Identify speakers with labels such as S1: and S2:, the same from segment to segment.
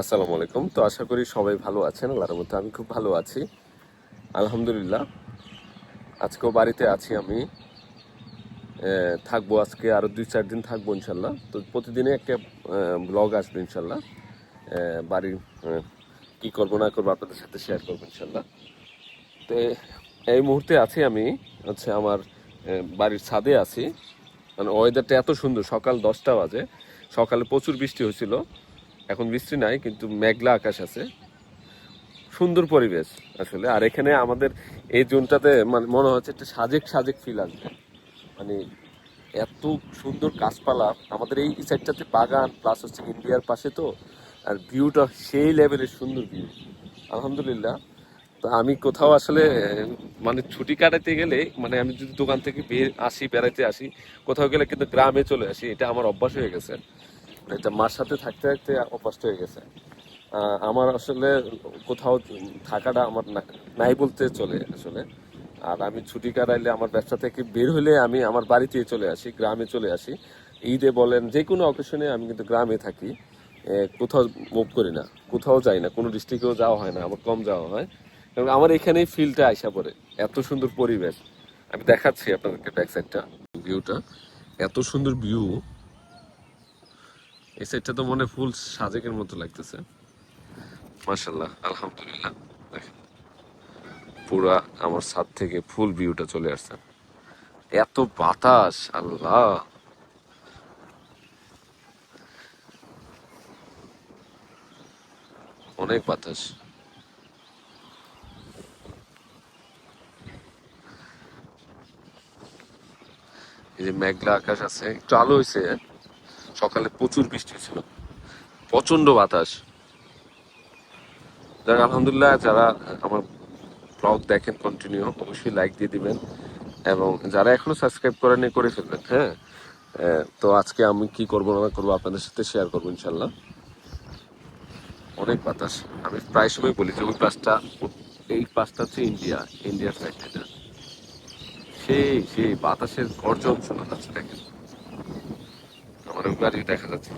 S1: আসসালামু আলাইকুম। তো আশা করি সবাই ভালো আছেন, আল্লাহর মধ্যে আমি খুব ভালো আছি। আলহামদুলিল্লাহ, আজকেও বাড়িতে আছি আমি। থাকব আজকে আরও দুই চার দিন থাকব ইনশাল্লাহ। তো প্রতিদিনে একটা ব্লগ আসবে ইনশাল্লাহ। বাড়ির কি করব না করব আপনাদের সাথে শেয়ার করব ইনশাল্লাহ। তো এই মুহূর্তে আছি আমি, হচ্ছে আমার বাড়ির ছাদে আছি। মানে ওয়েদারটা এত সুন্দর, সকাল দশটা বাজে। সকালে প্রচুর বৃষ্টি হয়েছিল। এখন বৃষ্টি নাই, কিন্তু মেঘলা আকাশ আছে। সুন্দর পরিবেশ আসলে। আর এখানে আমাদের এই জোনটাতে মানে মনে হচ্ছে একটা সাজেক সাজেক ফিল আসবে। মানে এত সুন্দর গাছপালা, আমাদের এই সাইডটাতে বাগান প্লাস হচ্ছে ইন্ডিয়ার পাশে তো, আর ভিউটা সেই লেভেলের সুন্দর ভিউ আলহামদুলিল্লাহ। তো আমি কোথাও আসলে মানে ছুটি কাটাতে গেলে মানে আমি যদি দোকান থেকে বের আসি, বেড়াইতে আসি, কোথাও গেলে কিন্তু গ্রামে চলে আসি, এটা আমার অভ্যাস হয়ে গেছে। এটা মার সাথে থাকতে থাকতে অভ্যাস হয়ে গেছে। আমার আসলে কোথাও থাকাটা আমার নাই বলতে চলে আসলে। আর আমি ছুটি কাটাইলে আমার ব্যবসা থেকে বের হলে আমি আমার বাড়িতে চলে আসি, গ্রামে চলে আসি। ঈদে বলেন, যে কোনো অকেশনে আমি কিন্তু গ্রামে থাকি। কোথাও মুভ করি না, কোথাও যাই না, কোনো ডিস্ট্রিক্টেও যাওয়া হয় না আমার কম যাওয়া হয়। কারণ আমার এখানেই ফিলটা আইসা পড়ে, এত সুন্দর পরিবেশ। আমি দেখাচ্ছি আপনাদেরকে ব্যাক সাইডটা ভিউটা এত সুন্দর ভিউ এই সাইডটা তো মনে ফুল সাজেকের মতো লাগতেছে। মাশাল্লাহ আলহামদুলিল্লাহ। দেখেন, পুরা আমার ছাদ থেকে ফুল ভিউটা চলে আসছে। এত বাতাস, আল্লাহ। অনেক বাতাস। এই যে মেঘলা আকাশ আছে, একটু আলো হয়েছে সকালে প্রচুর বৃষ্টি ছিল প্রচণ্ড বাতাস। যাক, আলহামদুলিল্লাহ, যারা আমার ব্লগ দেখেন কন্টিনিউ অবশ্যই লাইক দিয়ে দিবেন এবং যারা এখনও সাবস্ক্রাইব করেনি করে ফেলবেন হ্যাঁ? তো আজকে আমি কি করব না করব আপনাদের সাথে শেয়ার করব ইনশাল্লাহ অনেক বাতাস। আমি প্রায় সময় বলি যে ওই পাশটা, এই পাশটা হচ্ছে ইন্ডিয়া, ইন্ডিয়ার সাইড সেই সেই বাতাসের গর্জন শোনা যাচ্ছে, দেখেন। বাড়ি দেখা যাচ্ছে।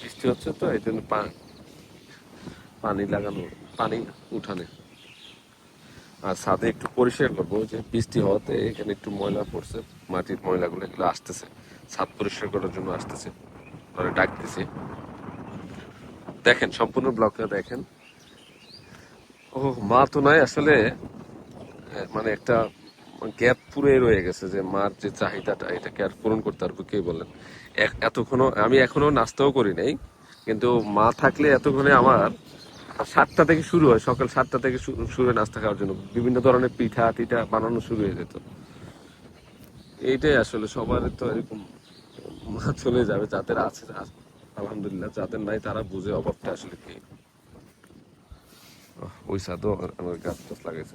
S1: বৃষ্টি হচ্ছে তো, এই জন্য পানি লাগানো, পানি উঠানে। আর একটু পরিষ্কার করব যে বৃষ্টি হওয়াতে এখানে একটু ময়লা পড়ছে, মাটির ময়লাগুলো এগুলো আসতেছে। ছাদ পরিষ্কার করার জন্য আসতেছে পরে ডাকতেছে দেখেন, সম্পূর্ণ ব্লকটা দেখেন। ও, মা তো নাই, আসলে মানে একটা গ্যাপ পুরে রয়ে গেছে যে মার যে চাহিদাটা এটাকে আর পূরণ করতে পারব কে বলেন? এতক্ষণও আমি এখনও নাস্তাও করি নাই, কিন্তু মা থাকলে এতক্ষণে আমার সাতটা থেকে শুরু হয়, সকাল সাতটা থেকে শুরু হয় নাস্তা খাওয়ার জন্য। বিভিন্ন ধরনের পিঠা টিঠা বানানো শুরু হয়ে যেত। এইটাই আসলে সবার তো এরকম মা চলে যাবে, যাদের আছে আলহামদুলিল্লাহ, যাদের নাই তারা বুঝে অভাবটা আসলে কি। ওই সাদও আমার গাছ টাছ লাগাইছে।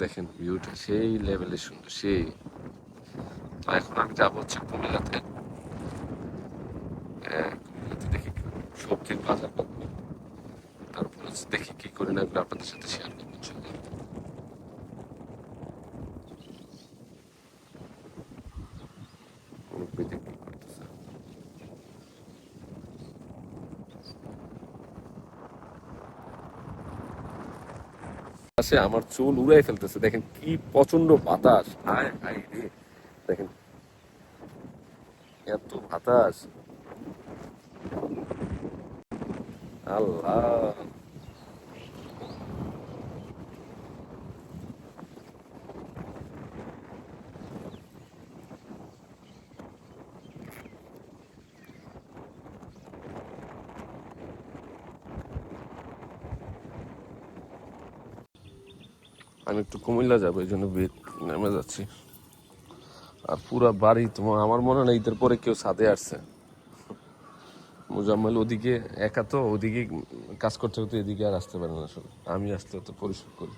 S1: দেখেন ভিউটা সেই লেভেলে সুন্দর, সেই তো এখন আমি যাব হচ্ছে কুমিল্লাতে। কুমিল্লাতে দেখি সবজির বাজার তারপর হচ্ছে দেখি কি করি না আপনাদের সাথে শেয়ার করব আমার চুল উড়াই ফেলতেছে, দেখেন কি প্রচণ্ড বাতাস। আয় আয় রে দেখেন এত বাতাস। আল্লাহ। আমি একটু কুমিল্লা যাব এই জন্য বে- নেমে যাচ্ছি। আর পুরো বাড়ি তোমার, আমার মনে হয় না ঈদের পরে কেউ ছাদে আসছে। মোজাম্মেল ওদিকে একা তো, ওদিকে কাজ করতে করতে এদিকে আর আসতে পারে না আসলে। আমি আসতে তো পরিষ্কার করি।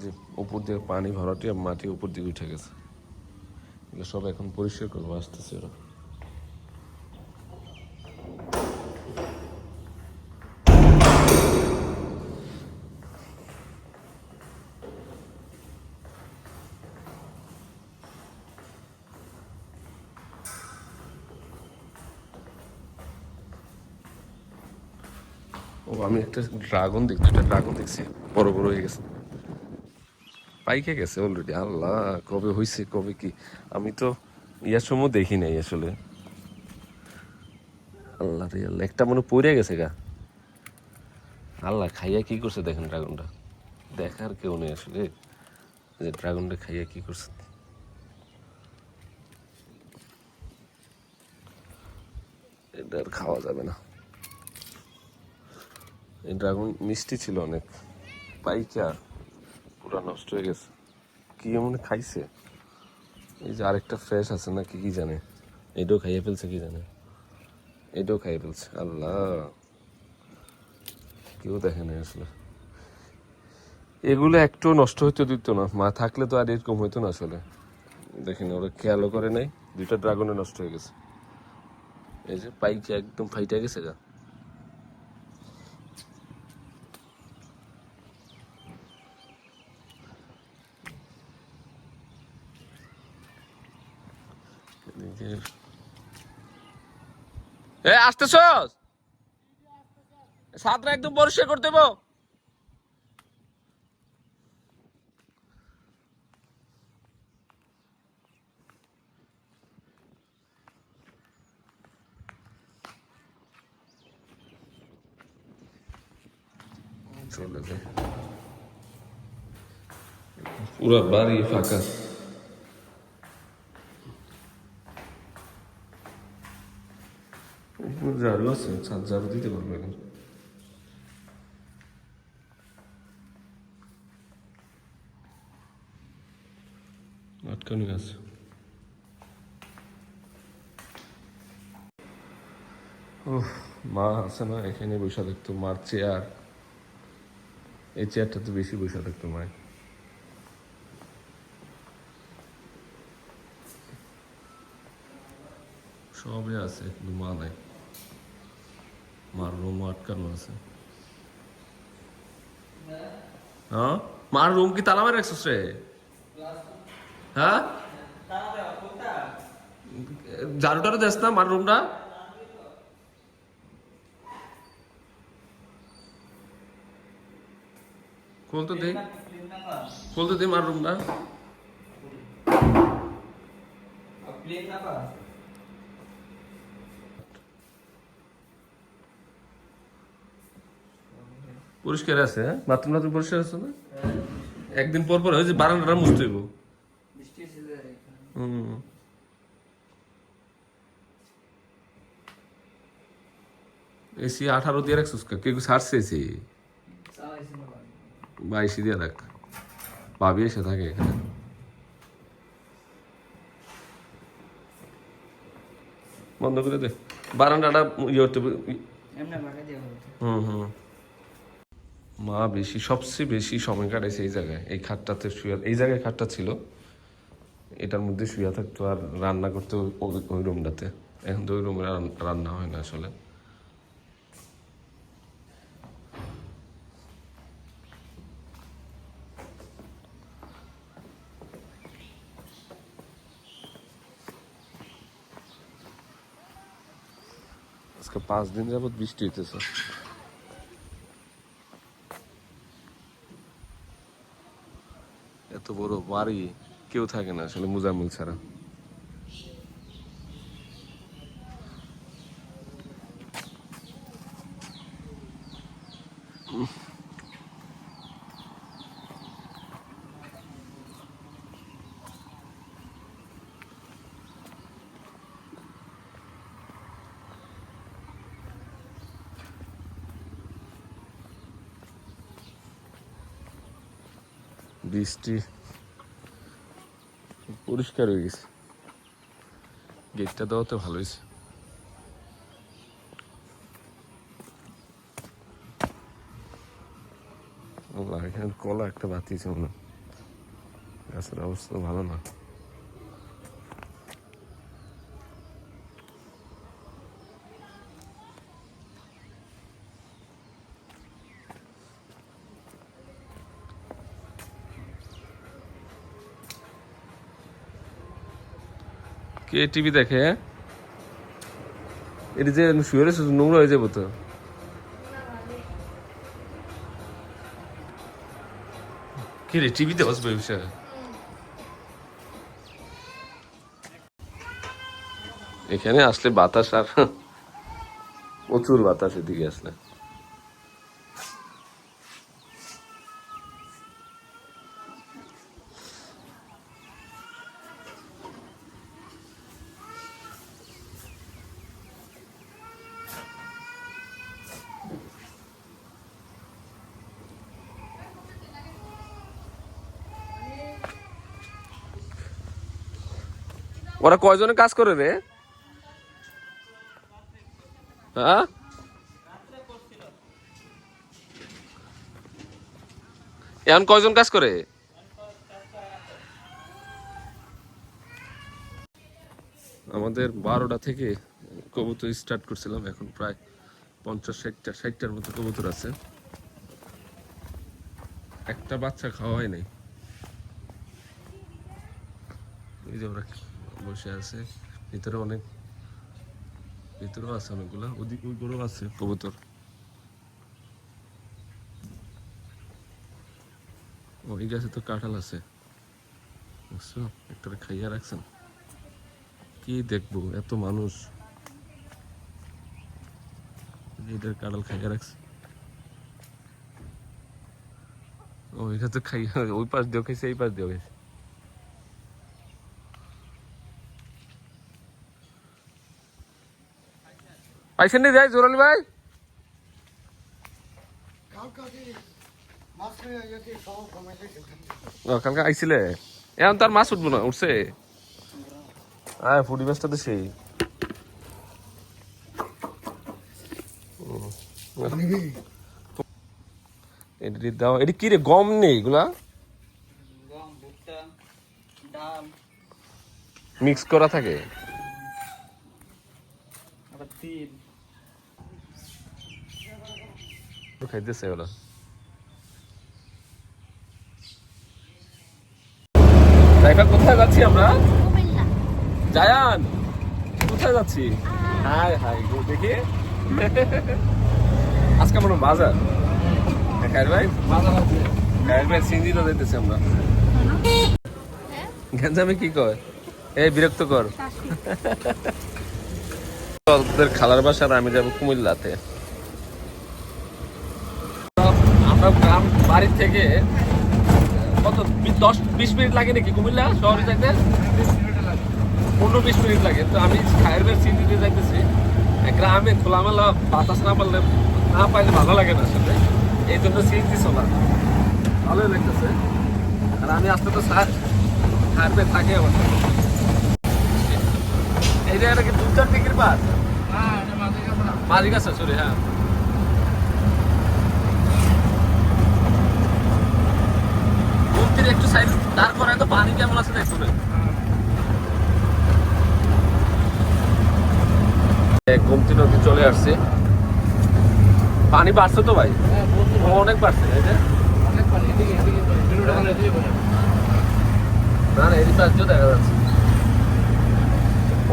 S1: যে উপর দিয়ে পানি ভরাটি আর মাটি উপর দিকে উঠে গেছে। এগুলো সব এখন পরিষ্কার করব আসতেছে ওরা। ও, আমি একটা ড্রাগন দেখছি, একটা ড্রাগন দেখছি। বড় বড় হয়ে গেছে। পাইকে গেছে অলরেডি আল্লাহ, কবে হয়েছে কবে কি? আমি তো ইয়ার সময় দেখি নাই আসলে। আল্লাহ রে, আল্লাহ, একটা মনে পড়ে গেছে গা। আল্লাহ, খাইয়া কি করছে দেখেন ড্রাগনটা দেখার কেউ নেই আসলে। যে ড্রাগনটা খাইয়া কি করছে। এটা আর খাওয়া যাবে না। এই ড্রাগন মিষ্টি ছিল অনেক। পাইকা পুরো নষ্ট হয়ে গেছে। কি এমন খাইছে? এই যে আরেকটা ফ্রেশ আছে না, কি কি জানে? এটাও খাইয়ে ফেলছে, কি জানে? এটাও খাইয়ে ফেলছে, আল্লাহ। কেউ দেখে নাই আসলে। এগুলো একটু নষ্ট হইতে দিত না। মা থাকলে তো আর এরকম হইতো না আসলে। দেখেন, ওরা খেয়ালও করে নাই, দুইটা ড্রাগনে নষ্ট হয়ে গেছে। এই যে পাইকে একদম ফাইটা গেছে গা এদিকে এ আসতেছস? সাতটা একদম পরিষ্কার করতে দেবো পুরো বাড়ি ফাঁকা। এখানে ঝাড়ু আছে ছাদ ঝাড়ু দিতে পারবে এখন। আটকানি আছে ওহ মা আছে না এখানে বসে থাকতো মার চেয়ার এই চেয়ারটা তো বেশি বসে থাকতো মায় সবই আছে কিন্তু মা নাই। মার রুম আটকানো আছে? হ্যাঁ? মার রুম কি তালা মারে রাখছিস রে? হ্যাঁ? ঝাড়ুটারও দেস না মার রুমটা খোল তো দে খোল দে মার রুমটা পরিষ্কার আছে হ্যাঁ? বাথরুম টাথরুম পরিষ্কার আছে না? একদিন পর পর ওই যে বারান্দাটা মুছতে হইব। হুম। এসি আঠারো দিয়ে রাখছিস কা? ছাড়ছে এসি বাইশে দিয়ে রাখ। ভাবি এসে থাকে এখানে। বন্ধ করে দে। বারান্দাটা ইয়ে হতে হুম হুম। মা বেশি, সবচেয়ে বেশি সময় কাটাইছে এই জায়গায়, এই খাটটাতে শুয়ে, এই জায়গায় খাটটা ছিল। এটার মধ্যে শুয়ে থাকতো আর রান্না করতো ওই- রুমটাতে। এখন তো ওই রুমে রান্না হয় না আসলে। আজকে পাঁচ দিন যাবত বৃষ্টি হইতেছে। বড় বাড়ি কেউ থাকে না আসলে মুজামিল ছাড়া। বৃষ্টি পরিষ্কার হয়ে গেছে। গেটটা দেওয়া তো ভালো হয়েছে। এখানে কলা একটা বাতিয়েছে মনে। গাছের অবস্থা ভালো না। কে টিভি দেখে? হ্যাঁ এটি যে শুয়ে রয়েছে নোংরা হয়ে যাব তো। কে রে, টিভিতে বসবে বিষয়? এখানে আসলে বাতাস আর প্রচুর বাতাস এদিকে আসলে। ওরা কয়জনে কাজ করে রে? হ্যাঁ? এখন কয়জন কাজ করে? আমাদের বারোটা থেকে কবুতর স্টার্ট করছিলাম, এখন প্রায় পঞ্চাশ, ষাটটা, ষাটটার মতো কবুতর আছে। একটা বাচ্চা খাওয়া হয় নাই। এই যে ওরা বসে আছে। ভিতরে অনেক ভিতরেও আছে অনেকগুলা ওদিক ওই করেও আছে, কবুতর। ওই গাছে তো কাঁঠাল আছে। বুঝছ? একটা খাইয়া রাখছেন। কি দেখব? এত মানুষ। এদের কাঁঠাল খাইয়া রাখছে। ও, এটা তো খাইয়া ওই পাশ দিয়েও খাইছে, এই পাশ দিয়েও খাইছে। পাইছেন নি যাই, জোরালি ভাই? কালকে আইছিলে? এখন তার মাছ উঠবো না, উঠছে। আয় ফুটি মাছটা তো দাও এটি কি রে, গম নেই এগুলা? মিক্স করা থাকে।
S2: তিল।
S1: খাইতেছে ওরা ড্রাইভার কোথায় যাচ্ছি আমরা?
S3: কুমিল্লা।
S1: জায়ান কোথায় যাচ্ছি? হাই হাই গো দেখি। আজকে আমার বাজার। কার ভাই?
S2: বাজার আছে।
S1: কার ভাই সিন্দিতে যাইতেছি আমরা। গেঞ্জামে কি কয়? এই বিরক্ত কর। তোদের খালার বাসা আর আমি যাব কুমিল্লাতে আমরা গ্রাম বাড়ির থেকে কত দশ বিশ মিনিট লাগে নাকি কুমিল্লা শহরে যাইতে? পনেরো বিশ মিনিট লাগে। তো আমি খায়ের সিন্দিতে যাইতেছি। গ্রামে খোলামেলা বাতাস না পারলে না পাইলে ভালো লাগে না আসলে। এই জন্য সিন্দি চলা ভালোই লাগতেছে। আর আমি আসতে তো স্যার খায়ের থাকে আমার। এই জায়গাটা কি দু চার ডিগ্রি পার
S2: এটা মাঝে কাপড়
S1: মাঝি গাছ সরি হ্যাঁ। মন্দির একটু সাইড দাঁড় করায় তো পানি কেমন আছে দেখো না গোমতি নদী চলে আসছে। পানি বাড়ছে তো ভাই?
S2: হ্যাঁ
S1: অনেক বাড়ছে না? না এদিকে আসছে দেখা যাচ্ছে।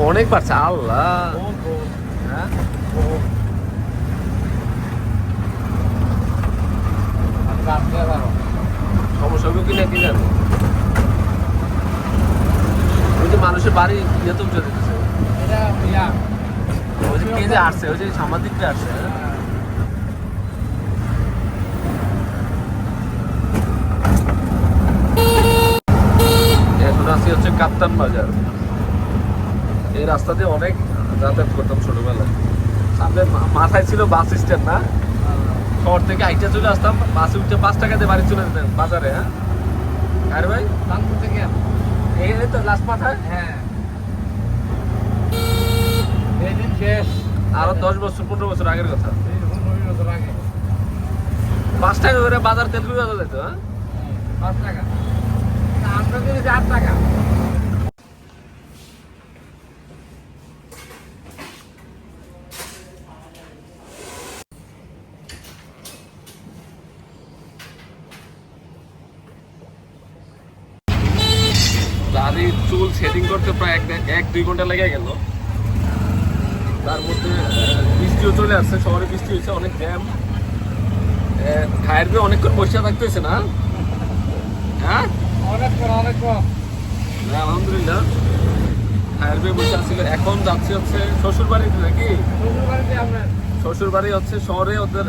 S1: অনেক বাড়ছে আল্লাহ। হ্যাঁ?
S2: আর রাত্রে আবার
S1: সমস্যা হবে কিনা কি জানো। ওই যে মানুষের বাড়ি
S2: এটা ইয়া।
S1: ওই যে কে যে আসছে ওই যে সাংবাদিকরা আসছে হ্যাঁ? এখন হচ্ছে কাপ্তান বাজার। এই রাস্তা দিয়ে অনেক যাতায়াত করতাম ছোটবেলায়। সামনে মাথায় ছিল বাস স্ট্যান্ড না? শহর থেকে আইটা চলে আসতাম বাসে উঠে পাঁচ টাকা দিয়ে বাড়ি চলে যেতেন বাজারে হ্যাঁ? আরে ভাই?
S2: থেকে?
S1: এই তো লাস্ট মাথায়
S2: হ্যাঁ। এই দিন শেষ।
S1: আরও দশ বছর পনেরো বছর আগের কথা।
S2: বছর আগে।
S1: পাঁচ টাকা করে বাজার তেল যেত হ্যাঁ?
S2: পাঁচ টাকা। আমরা আট টাকা
S1: দাদির চুল সেটিং করতে প্রায় এক এক দুই ঘণ্টা লেগে গেল। তার মধ্যে বৃষ্টিও চলে আসছে শহরে বৃষ্টি হয়েছে অনেক জ্যাম খায়ের অনেকক্ষণ বসে থাকতে হয়েছে না? হ্যাঁ? হ্যাঁ, আলহামদুলিল্লাহ। খায়ের পেয়ে বসে আসছিল এখন যাচ্ছি হচ্ছে শ্বশুর বাড়িতে নাকি
S2: শ্বশুর
S1: বাড়ি হচ্ছে শহরে ওদের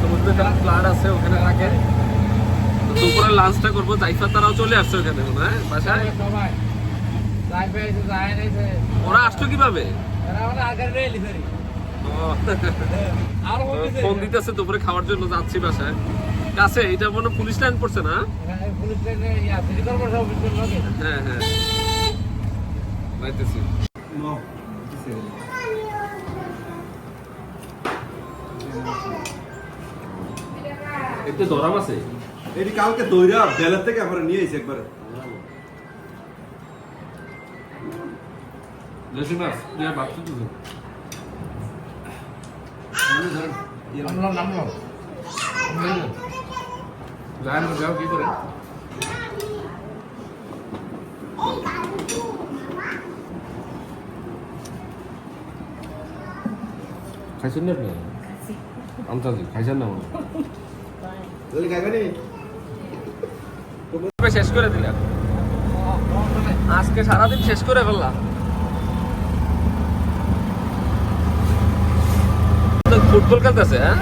S1: সমুদ্রে তারা ফ্ল্যাট আছে ওখানে দুপুরে লাঞ্চটা করব। জাইফা তারাও চলে আসছে ওখানে মনে হয় বাসায়
S2: সবাই যাই পেয়েছে যাই নিয়েছে
S1: ওরা আসতো কীভাবে? ফোন দিতেছে দুপুরে খাওয়ার জন্য যাচ্ছি বাসায়। কাছে এটা মনে পুলিশ লাইন পড়ছে না? হ্যাঁ হ্যাঁ। একটু আছে।
S3: এটি কালকে দইরা বেলার থেকে আমরা নিয়ে এসে একবারে।
S1: লেসি মাছ ভাবছি তো
S2: নামলাম নামলাম
S1: যাই না যাও কি করে খাইছেন না আপনি আমতাজি খাইছেন না শেষ করে দিলাম আজকে সারাদিন শেষ করে ফেললাম ফুটবল খেলতেছে হ্যাঁ?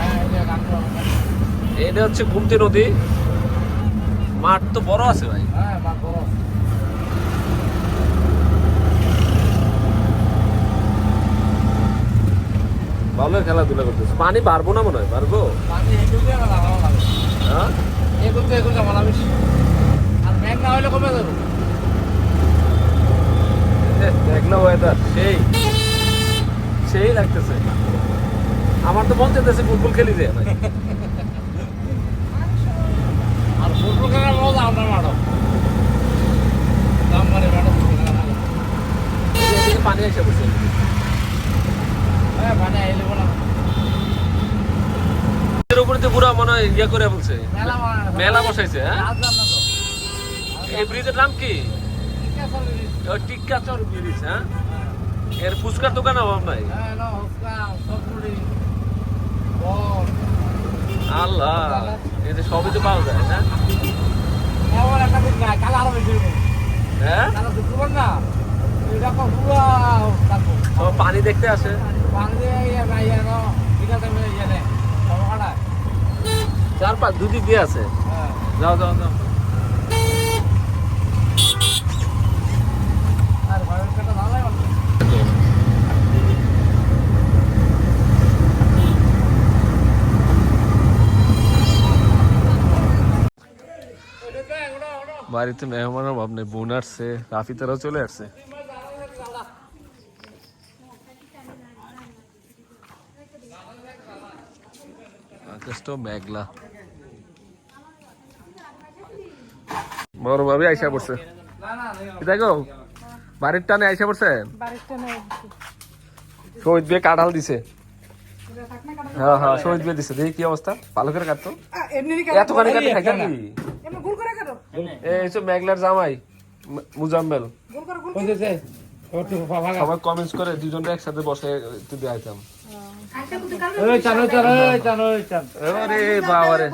S1: এটা হচ্ছে গুমতি নদী। মাঠ তো বড় আছে ভাই। ভালো খেলাধুলা করতেছে। পানি পারব না মনে হয়? পারব দেখল ওয়েদার সেই। সেই লাগতেছে। আমার তো মন চাইতেছে ফুটবল খেলি যে।
S2: আর ফুটবল খেলার মজা আমরা মাঠো দাম মানে মাঠো খেলা ভালো।
S1: এদিকে পানি এসে বসে।
S2: হ্যাঁ মানে এলে বলা
S1: এর উপরে তো পুরো মনে হয় ইয়ে করে বলছে।
S2: মেলা
S1: বসাইছে হ্যাঁ?
S2: রাজলাম
S1: এই ব্রিজের নাম কি? টিক্কা চর ব্রিজ হ্যাঁ? এর ফুচকার দোকান অভাব নাই
S2: হ্যাঁ না হুক্কা সবগুড়ি বল
S1: আল্লাহ এতে সবই তো পাওয়া যায় হ্যাঁ। হ্যাঁ
S2: না? এটা
S1: সব পানি দেখতে আসে?
S2: ইয়ে ইয়ে
S1: চার পাঁচ দুদিক দিয়ে আছে?
S2: হ্যাঁ।
S1: যাও যাও যাও
S2: আর ঘরের কাটা ভালোই হচ্ছে
S1: বাড়িতে মেহমান অভাব নেই বোন আসছে রাফি তারাও চলে আসছে। আকাশটাও মেঘলা। বড় ভাবে আইসা পড়ছে। দেখো বাড়ির টানে আইসা পড়ছে? শহীদ বিয়ে কাঁঠাল দিছে। হ্যাঁ হ্যাঁ শহীদ বিয়ে দিছে। দেখি কি অবস্থা। ভালো করে কাটতো। এতখানি কাটি খাইতা কি এই সব মেঘলার জামাই মুজাম্মেল। সবাই কমেন্টস করে দুজনটা একসাথে বসে একটু দেখাইতাম। রে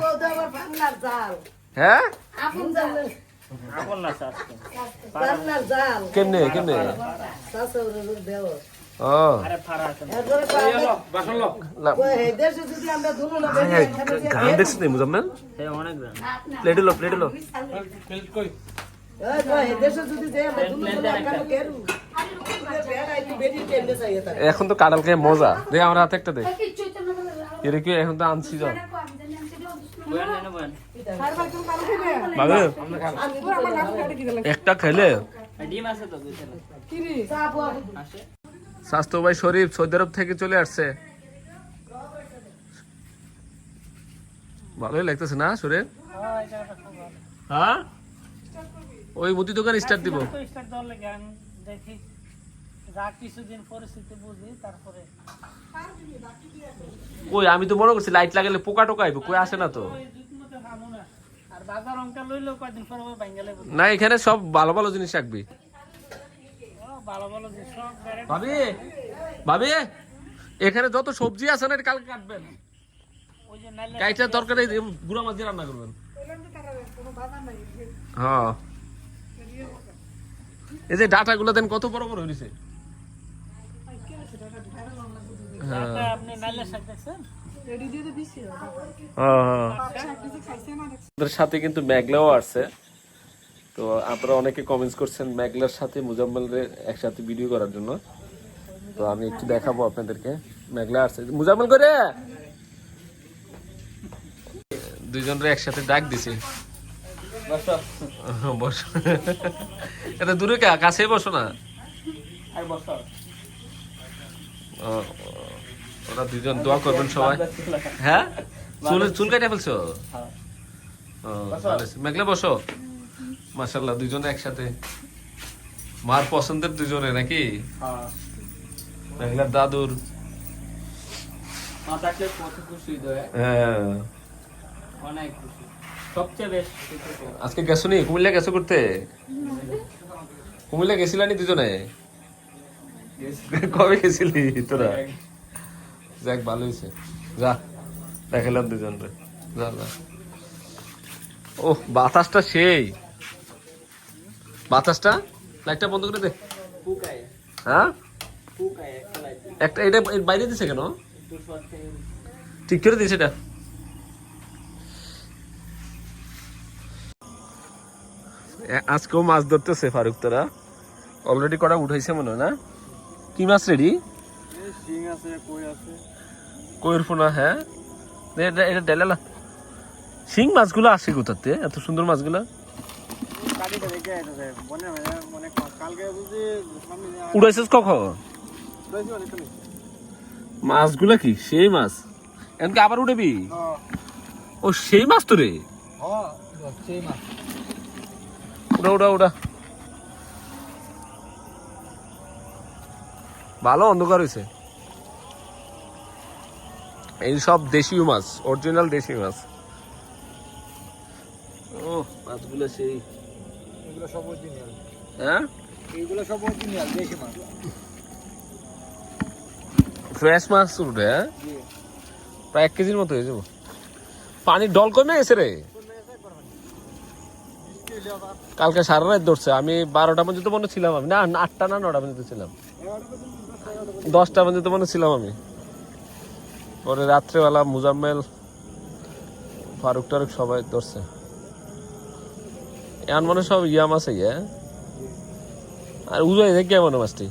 S1: হ্যাঁ? কেমনে কেমনে? গান দেখছিস নি মুজাম্মেল? প্লেটে লো প্লেটে লো।
S2: প্লেট
S1: এখন তো কাঁঠাল খেয়ে মজা। দে আমার হাতে একটা দে। এর কি এখন তো আনছি যাও একটা খেলে? স্বাস্থ্য ভাই শরীফ সৌদি আরব থেকে চলে আসছে। ভালোই লাগতেছে না শরীর? হ্যাঁ? ওই মুদি দোকান স্টার্ট দিব।
S4: স্টার্ট আমি দেখি। কিছুদিন পরিস্থিতি বুঝি তারপরে।
S1: কই আমি তো মনে করছি লাইট লাগালে পোকা টোকা আইব কই আসে না তো?
S4: না
S1: এখানে সব ভালো ভালো জিনিস রাখবি
S4: ভালো ভালো যে সব ভ্যারাইটি
S1: ভাবি ভাবি এখানে যত সবজি আছে না কালকে কাটবেন।
S4: ওই যে নাইলে
S1: কাইটার তরকারি বুড়া মাছ দিয়ে রান্না করবেন। হ্যাঁ এই যে ডাটা গুলো দেন কত বড় বড় হয়েছে আমাদের সাথে কিন্তু মেঘলাও আসছে। তো আপনারা অনেকে কমেন্টস করছেন মেঘলার সাথে মুজাম্মেলের একসাথে ভিডিও করার জন্য। তো আমি একটু দেখাবো আপনাদেরকে। মেঘলা আসছে। মুজাম্মেল করে! দুইজনের একসাথে ডাক দিছি। বসো। এটা দূরে কা? কাছে বসো না। ও, ওরা দুজন দোয়া করবেন সবাই। হ্যাঁ? চুল চুল কাটে ফেলছো? ভালো মেঘলা বসো। মাশাল্লাহ দুজনে একসাথে। মার পছন্দের দুজনে নাকি? মেঘলার দাদুর। হ্যাঁ?
S2: তো।
S1: আজকে গেছো নি? কুমিল্লা গেছো করতে কুমিল্লা গেছিলা নি দুজনে? কবে গেছিলি তোরা? যাক ভালো হয়েছে। যা দেখালাম দুজন যা যা। ও বাতাসটা সেই। বাতাসটা? লাইটটা বন্ধ করে দে। হ্যাঁ?
S2: একটা
S1: এটা বাইরে দিছে কেন? ঠিক করে দিছে এটা। আজকেও মাছ ধরতেছে ফারুক তোরা। অলরেডি কটা উঠাইছে মনে হয় না? কি মাছ রেডি কইর ফোনা হ্যাঁ? এটা এটা ডেলালা শিং মাছগুলো আসে কোথাতে এত সুন্দর মাছগুলো। উড়াইছিস কখন? মাছগুলো কি? সেই মাছ। এমনকি আবার উঠেবি
S2: হ্যাঁ।
S1: ও সেই মাছ তো রে
S2: হ্যাঁ
S1: উড়া উড়া উড়া। ভালো অন্ধকার হয়েছে এই সব দেশীয় মাছ অরিজিনাল দেশি মাছ। ও মাছগুলো সেই।
S2: এগুলো সব অরিজিনাল
S1: হ্যাঁ?
S2: এইগুলো সব অরিজিনাল দেশি মাছ।
S1: ফ্রেশ হ্যাঁ? প্রায় এক কেজির মতো হয়ে যাব। পানির ডল কমে গেছে রে। কালকে সারা রাত ধরছে আমি বারোটা পর্যন্ত মনে ছিলাম আমি। না আটটা না নটা পর্যন্ত ছিলাম। দশটা পর্যন্ত। মনে ছিলাম আমি। পরে রাত্রেবেলা মুজাম্মেল ফারুক টারুক সবাই ধরছে। এমন মনে সব ইয়া মাছ ইয়ে আর উজয় দেখে মনে মাছটি।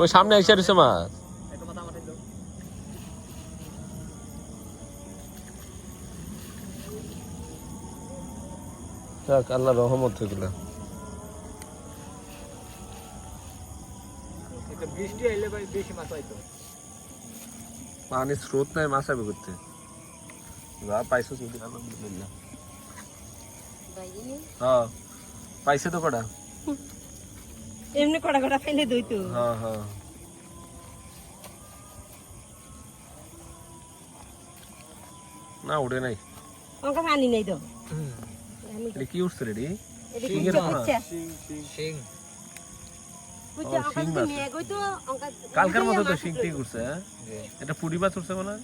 S1: ওই সামনে এসে রয়েছে মাছ। যাক, আল্লাহ রহমত হইগুলা
S2: বৃষ্টি আইলে ভাই বেশি মাছ হয়তো
S1: নাই মাছ আবে করতে। যা পাইছো কিন্তু আলহামদুলিল্লাহ হ্যাঁ পাইছে তো কটা?
S5: এমনি কড়া কড়া ফেলে দই তো।
S1: হ্যাঁ হ্যাঁ। না উঠে নাই।
S5: আমাকে পানি নেই তো।
S1: কি উঠছে রেডি
S2: শিং
S1: শিং। কালকের মতো তো শিং উঠছে এটা পুরি মাছ উঠছে মনে হয়?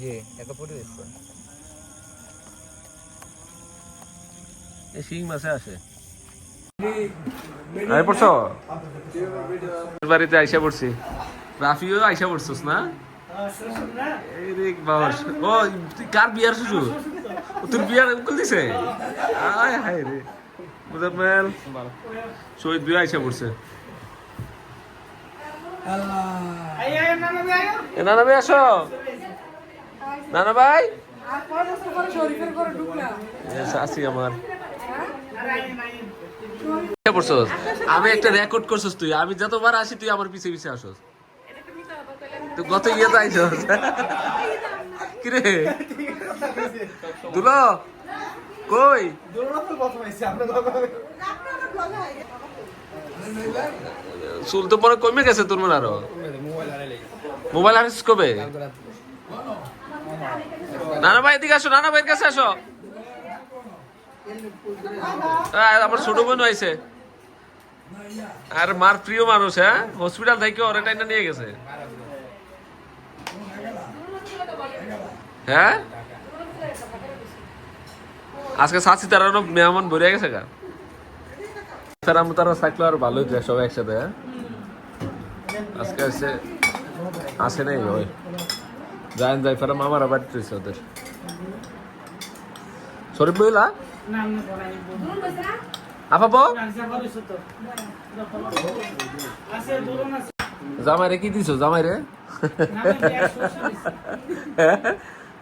S2: জি একটা ফুটে দিচ্ছে
S1: এই শিং মাছে আসে। পড়ছো? বাড়িতে আইসা পড়ছি। রাফিও আইসা পড়ছিস না? এই রে বাবা ও তুই কার বিয়ার ও তোর বিয়ার উকুল দিছে? আয় হায় রে। মুজাম্মেল শহীদ আইসা পড়ছে। নানা ভাই আসো। নানা ভাই। আমি একটা রেকর্ড করছস তুই। আমি যতবার আসি, তুই আমার পিছে পিছে আসস তুই গত ইয়ে তো কিরে? দুলো? কই? চুল তো পরে কমে গেছে তোর মনে আরও? মোবাইল আনিস কবে? নানা ভাই এদিকে আসো, নানা ভাইয়ের কাছে আসো। আমার ছোট বোন হয়েছে। আর মার প্রিয় মানুষ হ্যাঁ? হসপিটাল থেকে ওরে টাইনা নিয়ে গেছে। হ্যাঁ? আজকে সাথী তারা মেহমান ভরে গেছে গা। স্যার আমরা তারা থাকলে আর ভালো হইতো সবাই একসাথে হ্যাঁ? আজকে এসে আসে নাই ওই। যাই যাই ফেরা মামার আবার ট্রিস ওদের। শরীফ বইলা? আপা বউ?
S4: নাজা করিস তো আছে দূরন আছে
S1: জামাই রে কি দিছো। জামাই রে
S4: নামে গ্যাস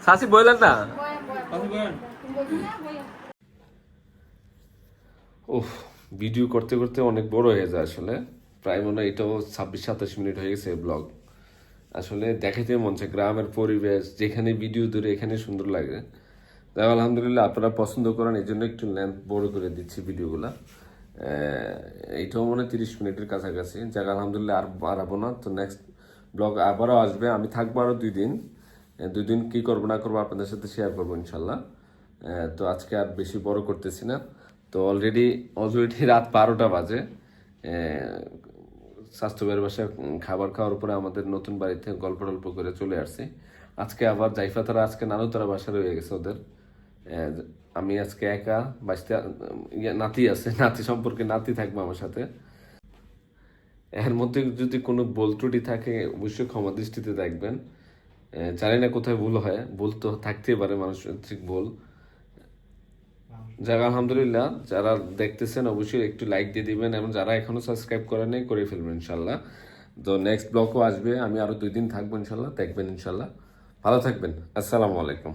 S1: সাসি বইলেন না? উফ ভিডিও করতে করতে অনেক বড় হয়ে যায় আসলে। প্রায় মনে হয় এটাও ছাব্বিশ সাতাশ মিনিট হয়ে গেছে ব্লগ আসলে দেখাতে মন চায় গ্রামের পরিবেশ যেখানে ভিডিও ধরে এখানে সুন্দর লাগে। হোক, আলহামদুলিল্লাহ আপনারা পছন্দ করেন এই জন্য একটু লেন্থ বড় করে দিচ্ছি ভিডিওগুলা এইটাও মনে হয় তিরিশ মিনিটের কাছাকাছি। যাক আলহামদুলিল্লাহ আর বাড়াবো না। তো নেক্সট ব্লগ আবারও আসবে। আমি থাকব আরও দুই দিন। দুই দিন কী করব না করব আপনাদের সাথে শেয়ার করব ইনশাল্লাহ। তো আজকে আর বেশি বড় করতেছি না। তো অলরেডি অলরেডি রাত বারোটা বাজে। আহ, স্বাস্থ্যবাড়ির বাসায় খাবার খাওয়ার পরে আমাদের নতুন বাড়িতে গল্প টল্প করে চলে আসছি। আজকে আবার জাইফা তারা আজকে নানু তারা বাসা রয়ে গেছে ওদের। আমি আজকে একা বাঁচতে নাতি আছে নাতি সম্পর্কে নাতি থাকবে আমার সাথে। এর মধ্যে যদি কোনো ভুল ত্রুটি থাকে অবশ্যই ক্ষমা দৃষ্টিতে দেখবেন। জানি না কোথায় ভুল হয় ভুল তো থাকতেই পারে মানুষ ঠিক ভুল। যাক আলহামদুলিল্লাহ, যারা দেখতেছেন অবশ্যই একটু লাইক দিয়ে দিবেন এবং যারা এখনও সাবস্ক্রাইব করে নেই, করে ফেলবেন ইনশাল্লাহ তো নেক্সট ব্লগও আসবে, আমি আরও দুই দিন থাকব ইনশাল্লাহ দেখবেন ইনশাল্লাহ ভালো থাকবেন, আসসালামু আলাইকুম।